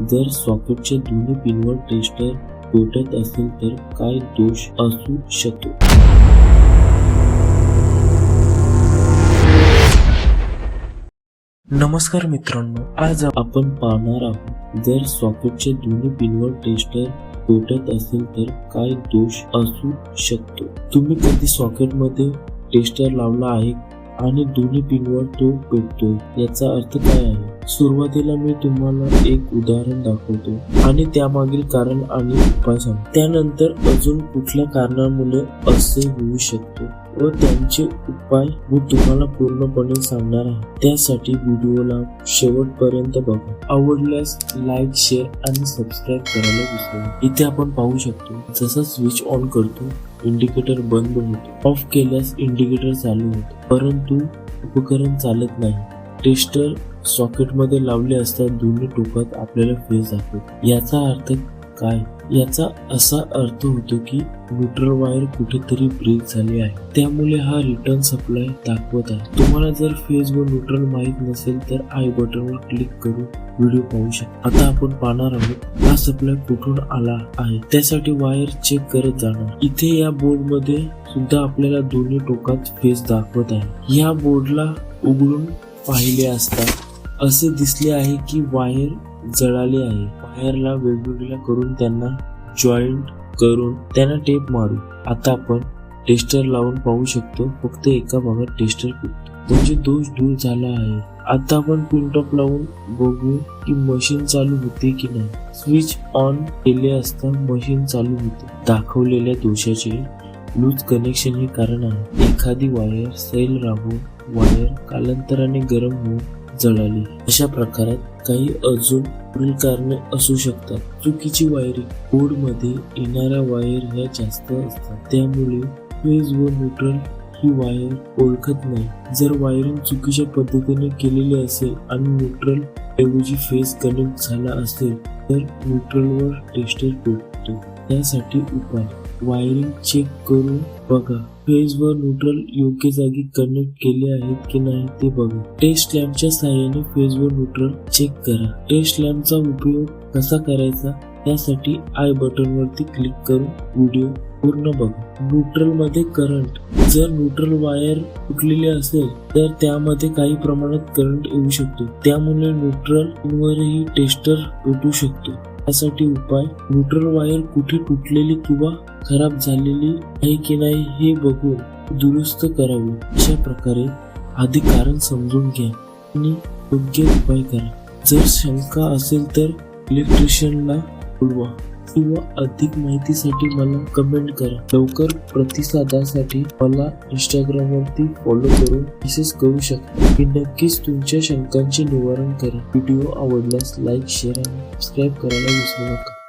जर सॉकेटच्या दोन्ही पिनवर टेस्टर पेटत असेल तर काय दोष असू शकतो? नमस्कार मित्रांनो आज आपण पाहणार आहोत जर सॉकेटच्या दोन्ही पिनवर टेस्टर पेटत असेल तर काय दोष असू शकतो? तुम्ही कधी सॉकेटमध्ये टेस्टर लावला आहे? आणि दोन्ही पिनवर तो पेटतोय याचा अर्थ काय आहे? सुरुवातीला मी तुम्हाला एक उदाहरण दाखवतो आणि त्यामागील कारण आणि उपाय सांगतो. त्यानंतर अजून कुठल्या कारणामुळे असे होऊ शकतो व त्यांचे उपाय मी तुम्हाला पूर्णपणे सांगणार आहे. त्यासाठी व्हिडिओला शेवटपर्यंत बघा. आवडल्यास लाईक शेअर आणि सबस्क्राईब करायला विसरू इथे आपण पाहू शकतो जसा स्विच ऑन करतो इंडिकेटर बंद होतो. ऑफ केल्यास इंडिकेटर चालू होतो. परंतु उपकरण चालत नाही. टेस्टर सॉकेटमध्ये लावले असता दोन्ही टोकात आपल्याला फेज दाखवतो. याचा अर्थ काय? याचा असा अर्थ होतो की न्यूट्रल वायर कुठेतरी ब्रेक झाली आहे. त्यामुळे हा रिटर्न सप्लाय दाखवत आहे. तुम्हाला जर फेज व न्यूट्रल माहीत नसेल तर आय बटनवर क्लिक करून व्हिडिओ पाहू शकता. आता आपण पाहणार आहोत हा सप्लाय कुठून आला आहे? त्यासाठी वायर चेक करत जाणार. इथे या बोर्डमध्ये सुद्धा आपल्याला दोन्ही टोकात फेस दाखवत आहे. या बोर्डला उघडून पाहिले असता असे दिसले आहे की वायर जळाले आहे. वायरला वेगवेगळ्या करून त्यांना जॉईंट करून त्यांना टेप मारू. आता आपण टेस्टर लावून पाहू शकतो फक्त एका भागात टेस्टर म्हणजे दोष दूर झाला आहे. आता आपण पिनटॉप लावून बघू की मशीन चालू होते की नाही. स्विच ऑन केले असता मशीन चालू होते. दाखवलेल्या दोषाचे लूज कनेक्शन हे कारण आहे. एखादी वायर सैल राहून वायर कालांतराने गरम होऊन जळाली. अशा प्रकारात काही अजून पुढील कारणे असू शकतात. चुकीची वायरिंग बोर्डमध्ये येणाऱ्या वायर ह्या जास्त असतात. त्यामुळे फेज व न्यूट्रल ही वायर ओळखत नाही. जर वायरिंग चुकीच्या पद्धतीने केलेली असेल आणि न्यूट्रल ऐवजी फेज कनेक्ट झाला असेल तर न्यूट्रलवर टेस्टर पेटतो त्यासाठी उपाय. वायरिंग चेक करून बघा फेज व न्यूट्रल योग्य जागी कनेक्ट केले आहेत की नाही ते बघा. टेस्ट लॅम्पच्या साहाय्याने फेज व न्यूट्रल चेक करा. टेस्ट लॅम्पचा उपयोग कसा करायचा? त्यासाठी आय बटन वरती क्लिक करून व्हिडिओ पूर्ण बघा. न्यूट्रलमध्ये करंट जर न्यूट्रल वायर तुटलेली असेल तर त्यामध्ये काही प्रमाणात करंट येऊ शकतो. त्यामुळे न्यूट्रल वरही टेस्टर तुटू शकतो. त्यासाठी उपाय न्यूट्रल वायर कुठे तुटलेली किंवा खराब झालेली आहे की नाही हे बघून दुरुस्त करावी. अशा प्रकारे आधी कारण समजून घ्या आणि योग्य उपाय करा. जर शंका असेल तर इलेक्ट्रिशियनला बोलवा किंवा अधिक माहितीसाठी मला कमेंट करा. लवकर प्रतिसादासाठी मला इंस्टाग्राम वरती फॉलो करून मेसेज करू शकता. मी नक्कीच तुमच्या शंकांचे निवारण करेन. व्हिडिओ आवडल्यास लाईक शेअर आणि सबस्क्राईब करायला विसरू नका.